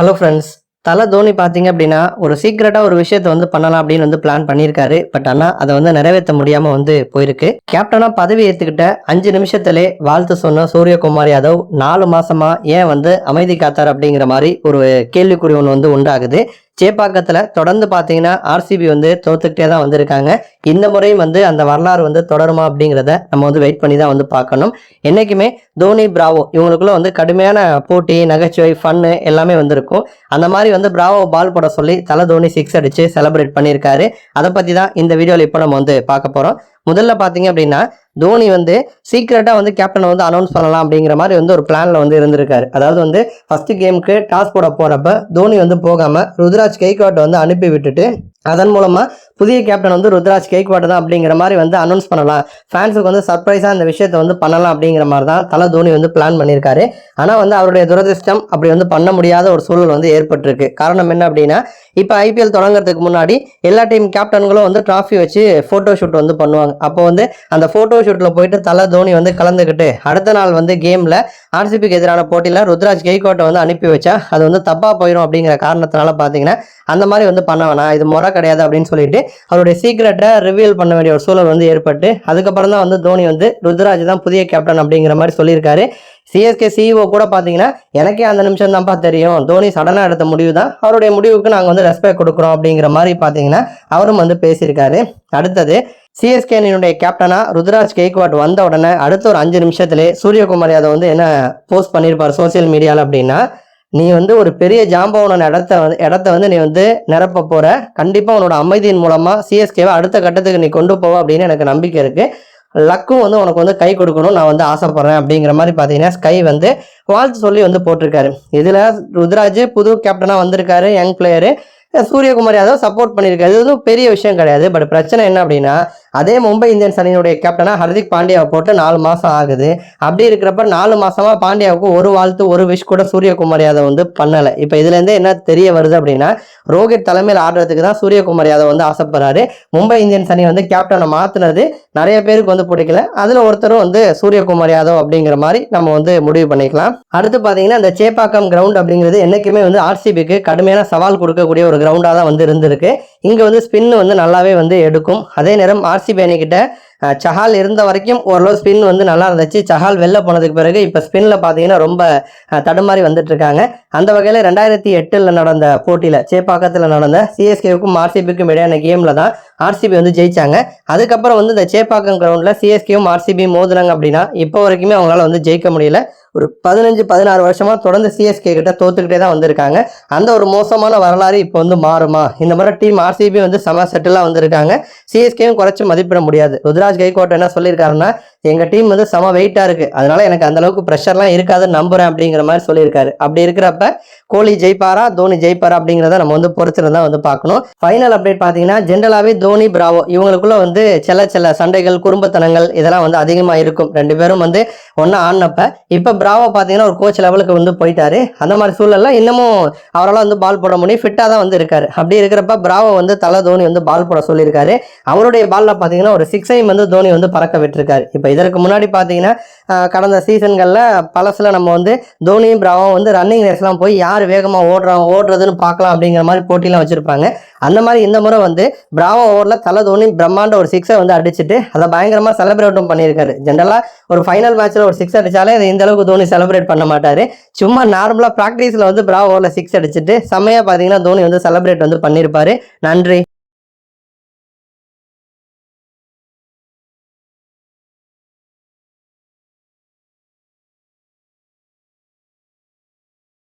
Hello friends தலை தோனி பார்த்தீங்க அப்படின்னா ஒரு சீக்ரெட்டாக ஒரு விஷயத்த வந்து பண்ணலாம் அப்படின்னு வந்து பிளான் பண்ணியிருக்காரு. பட் ஆனால் அதை வந்து நிறைவேற்ற முடியாமல் வந்து போயிருக்கு. கேப்டனாக பதவி ஏற்றுக்கிட்ட அஞ்சு நிமிஷத்திலே வாழ்த்து சொன்ன சூரியகுமார் யாதவ் நாலு மாசமா ஏன் வந்து அமைதி காத்தார் அப்படிங்கிற மாதிரி ஒரு கேள்விக்குறி ஒன்று வந்து உண்டாகுது. சேப்பாக்கத்தில் தொடர்ந்து பார்த்தீங்கன்னா ஆர்சிபி வந்து தோத்துக்கிட்டே தான் வந்திருக்காங்க. இந்த முறையும் வந்து அந்த வரலாறு வந்து தொடருமா அப்படிங்கிறத நம்ம வந்து வெயிட் பண்ணி தான் வந்து பார்க்கணும். என்றைக்குமே தோனி பிராவோ இவங்களுக்குள்ள வந்து கடுமையான போட்டி நகைச்சுவை ஃபன்னு எல்லாமே வந்திருக்கும். அந்த மாதிரி வந்து பிராவோ பால் போட சொல்லி தலை தோனி சிக்ஸ் அடித்து செலிப்ரேட் பண்ணியிருக்காரு. அதை பற்றி தான் இந்த வீடியோவில் இப்போ நம்ம வந்து பார்க்க போகிறோம் முதல்ல பார்த்தீங்க அப்படின்னா தோனி வந்து சீக்கிரட்டாக வந்து கேப்டனை வந்து அனௌன்ஸ் பண்ணலாம் அப்படிங்கிற மாதிரி வந்து ஒரு பிளானில் வந்து இருந்திருக்காரு. அதாவது வந்து ஃபஸ்ட்டு கேமுக்கு டாஸ் போட போகிறப்ப தோனி வந்து போகாமல் ருத்ராஜ் கெய்க்வாட்டை வந்து அனுப்பி விட்டுட்டு அதன் மூலமாக புதிய கேப்டன் வந்து ருத்ராஜ் கேக்வாட் தான் அப்படிங்கிற மாதிரி வந்து அனௌன்ஸ் பண்ணலாம். ஃபேன்ஸுக்கு வந்து சர்ப்ரைஸாக இந்த விஷயத்தை வந்து பண்ணலாம் அப்படிங்கிற மாதிரி தான் தலை தோனி வந்து பிளான் பண்ணியிருக்காரு. ஆனால் வந்து அவருடைய துரதிர்ஷ்டம் அப்படி வந்து பண்ண முடியாத ஒரு சூழல் வந்து ஏற்பட்டிருக்கு. காரணம் என்ன அப்படின்னா இப்போ ஐபிஎல் தொடங்குறதுக்கு முன்னாடி எல்லா டீம் கேப்டன்களும் வந்து ட்ராஃபி வச்சு ஃபோட்டோ ஷூட் வந்து பண்ணுவாங்க. அப்போ வந்து அந்த ஃபோட்டோ ஷூட்டில் போயிட்டு தலை தோனி வந்து கலந்துக்கிட்டு அடுத்த நாள் வந்து கேமில் ஆர்சிபிக்கு எதிரான போட்டியில் ருத்ராஜ் கெய்கோட்டை வந்து அனுப்பி வச்சா அது வந்து தப்பாக போயிடும் அப்படிங்கிற காரணத்தினால பார்த்தீங்கன்னா அந்த மாதிரி வந்து பண்ண வேணாம். இது முறை கிடையாது அப்படின்னு சொல்லிட்டு அவருடைய சீக்ரெட்டை ரிவீல் பண்ண வேண்டிய ஒரு சூழல் வந்து ஏற்பட்டு அதுக்கப்புறம் தான் வந்து தோனி வந்து ருத்ராஜ் தான் புதிய கேப்டன் அப்படிங்கிற மாதிரி சொல்லியிருக்காரு. சிஎஸ்கே சிஇஓ கூட பார்த்தீங்கன்னா எனக்கே அந்த நிமிஷம் தான்ப்பா தெரியும். தோனி சடனாக எடுத்த முடிவு தான். அவருடைய முடிவுக்கு நாங்கள் வந்து ரெஸ்பெக்ட் கொடுக்குறோம் அப்படிங்கிற மாதிரி பார்த்தீங்கன்னா அவரும் வந்து பேசியிருக்காரு. அடுத்தது சிஎஸ்கேனுடைய கேப்டனாக ருத்ராஜ் கெய்க்வாட் வந்த உடனே அடுத்த ஒரு அஞ்சு நிமிஷத்துலேயே சூரியகுமார் யாதவ் வந்து என்ன போஸ்ட் பண்ணியிருப்பார் சோசியல் மீடியாவில் அப்படின்னா நீ வந்து ஒரு பெரிய ஜாம்பவனன் இடத்த வந்து இடத்த வந்து நீ வந்து நிரப்ப போகிற கண்டிப்பாக உன்னோட அமைதியின் மூலமாக சிஎஸ்கேவை அடுத்த கட்டத்துக்கு நீ கொண்டு போவ அப்படின்னு எனக்கு நம்பிக்கை இருக்குது லக்கும் வந்து உனக்கு வந்து கை கொடுக்கணும் நான் வந்து ஆசைப்பட்றேன் அப்படிங்கிற மாதிரி பார்த்தீங்கன்னா ஸ்கை வந்து வாழ்த்து சொல்லி வந்து போட்டிருக்காரு. இதில் ருத்ராஜ் புது கேப்டனாக வந்திருக்காரு young player Suryakumar Yadav support பண்ணியிருக்காரு. இது வந்து பெரிய விஷயம் கிடையாது. பட் பிரச்சனை என்ன அப்படின்னா அதே மும்பை இந்தியன்ஸ் அணியினுடைய கேப்டனாக ஹர்திக் பாண்டியாவை போட்டு நாலு மாதம் ஆகுது. அப்படி இருக்கிறப்ப நாலு மாதமாக பாண்டியாவுக்கு ஒரு வாழ்த்து ஒரு விஷ் கூட சூரியகுமார் யாதவ் வந்து பண்ணலை. இப்போ இதுலேருந்தே என்ன தெரிய வருது அப்படின்னா ரோஹித் தலைமையில் ஆடுறதுக்கு தான் சூரியகுமார் யாதவ் வந்து ஆசைப்படுறாரு. மும்பை இந்தியன்ஸ் அணி வந்து கேப்டனை மாற்றினது நிறைய பேருக்கு வந்து பிடிக்கல. அதில் ஒருத்தரும் வந்து சூரியகுமார் யாதவ் அப்படிங்கிற மாதிரி நம்ம வந்து முடிவு பண்ணிக்கலாம். அடுத்து பார்த்தீங்கன்னா இந்த சேப்பாக்கம் கிரவுண்ட் அப்படிங்கிறது என்றைக்குமே வந்து ஆர்சிபிக்கு கடுமையான சவால் கொடுக்கக்கூடிய ஒரு கிரவுண்டாக தான் வந்து இருந்திருக்கு. இங்கே வந்து ஸ்பின் வந்து நல்லாவே வந்து எடுக்கும். அதே நேரம் ஆர்சிபி அணிக்கிட்ட சஹால் இருந்த வரைக்கும் ஓரளவு ஸ்பின் வந்து நல்லா இருந்துச்சு. சஹால் வெளில போனதுக்கு பிறகு இப்போ ஸ்பின்னில் பார்த்தீங்கன்னா ரொம்ப தடுமாறி வந்துட்டு இருக்காங்க. அந்த வகையில் ரெண்டாயிரத்தி எட்டில் நடந்த போட்டியில் சேப்பாக்கத்தில் நடந்த சிஎஸ்கேவுக்கும் ஆர்சிபிக்கும் இடையான கேமில் தான் ஆர்சிபி வந்து ஜெயிச்சாங்க. அதுக்கப்புறம் வந்து இந்த சேப்பாக்கம் கிரவுண்டில் சிஎஸ்கேவும் ஆர்சிபியும் மோதுனாங்க அப்படின்னா இப்போ வரைக்குமே அவங்களால வந்து ஜெயிக்க முடியல. ஒரு பதினஞ்சு பதினாறு வருஷமாக தொடர்ந்து சிஎஸ்கே கிட்ட தோத்துக்கிட்டே தான் வந்திருக்காங்க. அந்த ஒரு மோசமான வரலாறு இப்போ வந்து மாறுமா? இந்த மாதிரி டீம் ஆர்சிபி வந்து செம செட்டிலாக வந்திருக்காங்க. சிஎஸ்கேவும் குறைச்சி மதிப்பிட முடியாது. ருத்ராஜ் கைகோட் என்ன சொல்லியிருக்காருன்னா எங்கள் டீம் வந்து செம வெயிட்டாக இருக்குது அதனால எனக்கு அந்தளவுக்கு ப்ரெஷர்லாம் இருக்காதுன்னு நம்புகிறேன் அப்படிங்கிற மாதிரி சொல்லியிருக்காரு. அப்படி இருக்கிறப்ப கோலி ஜெயிப்பாரா தோனி ஜெயிப்பாரா அப்படிங்கிறத நம்ம வந்து பொறுத்திருந்தா வந்து பார்க்கணும். ஃபைனல் அப்டேட் பார்த்தீங்கன்னா ஜென்ரலாகவே தோனி பிராவோ இவங்களுக்குள்ள வந்து செல்ல செல்ல சண்டைகள் குறும்பத்தனங்கள் இதெல்லாம் வந்து அதிகமாக இருக்கும். ரெண்டு பேரும் வந்து ஒன்றா ஆடினப்ப இப்போ பிராவோ பார்த்தீங்கன்னா ஒரு கோச் லெவலுக்கு வந்து போயிட்டாரு. அந்த மாதிரி சூழலில் இன்னமும் அவரால் வந்து பால் போட முடியும். ஃபிட்டாக தான் வந்து இருக்காரு. அப்படி இருக்கிறப்ப பிராவோ வந்து தலை தோனி வந்து பால் போட சொல்லியிருக்காரு. அவருடைய பால்ல பார்த்தீங்கன்னா ஒரு சிக்ஸையும் வந்து தோனி வந்து பறக்க விட்டுருக்காரு. இப்போ இதற்கு முன்னாடி பார்த்தீங்கன்னா கடந்த சீசன்களில் பழசில் நம்ம வந்து தோனியும் பிராவும் வந்து ரன்னிங் ரேஸ்லாம் போய் யார் வேகமாக ஓடுறாங்க ஓடுறதுன்னு பார்க்கலாம் அப்படிங்கிற மாதிரி போட்டிலாம் வச்சுருப்பாங்க. அந்த மாதிரி இந்த முறை வந்து பிராம ஓவரில் தலை தோனி பிரம்மாண்ட ஒரு சிக்ஸை வந்து அடிச்சுட்டு அதை பயங்கரமாக செலிப்ரேட்டும் பண்ணியிருக்காரு. ஜென்ரலாக ஒரு ஃபைனல் மேட்ச்சில் ஒரு சிக்ஸ் அடித்தாலே அதை இந்த அளவுக்கு தோனி செலிப்ரேட் பண்ண மாட்டார். சும்மா நார்மலாக ப்ராக்டிஸில் வந்து பிராவோ ஓவரில் சிக்ஸ் அடிச்சுட்டு செம்மையாக பார்த்தீங்கன்னா தோனி வந்து செலிப்ரேட் வந்து பண்ணியிருப்பார். நன்றி.